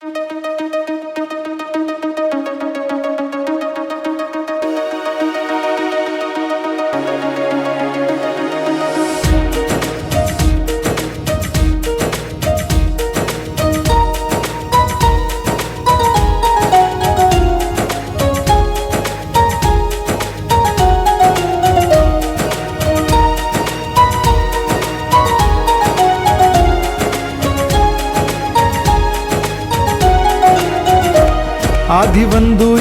आदिवंदू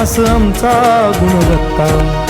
आमचा गुणवत्ता.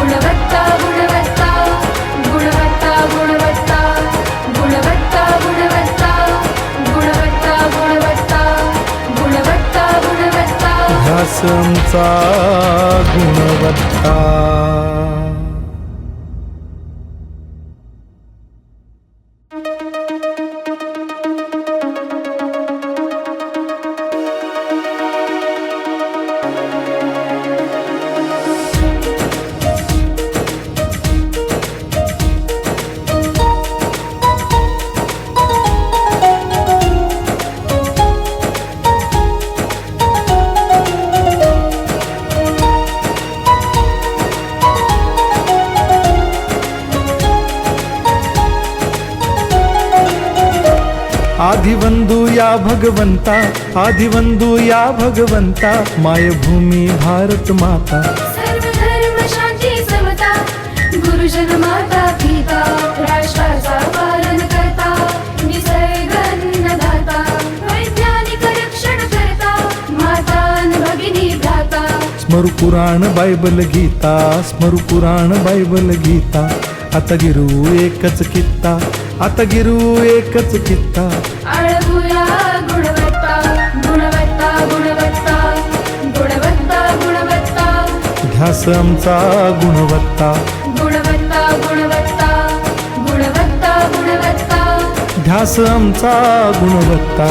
गुणवत्ता गुणवत्ता गुणवत्ता गुणवत्ता गुणवत्ता गुणवत्ता गुणवत्ता गुणवत्ता गुणवत्ता गुणवत्ता. गुणवत्ता. या भगवंता आदिवंदू या भगवंता मायभूमी भारत माता। सर्व धर्म शांती समता गुरुजन माता पिता राष्ट्राचा पालन करता निसर्ग अन्नदाता वैज्ञानिक रक्षण करता माता अन भगिनी भ्राता। स्मरु पुराण बायबल गीता स्मरु पुराण बायबल गीता आता गिरू एकच कित्ता आता गिरू एकच कित्ता. आळगुया गुणवत्ता गुणवत्ता गुणवत्ता गुणवत्ता गुणवत्ता. ध्यास आमचा गुणवत्ता. गुणवत्ता गुणवत्ता गुणवत्ता गुणवत्ता. ध्यास आमचा गुणवत्ता.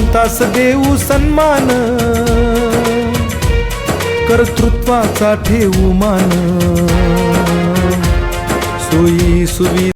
गुणवंतास देऊ सन्मान. कर्तृत्वाचा ठेवू मान. सोयी सुविधा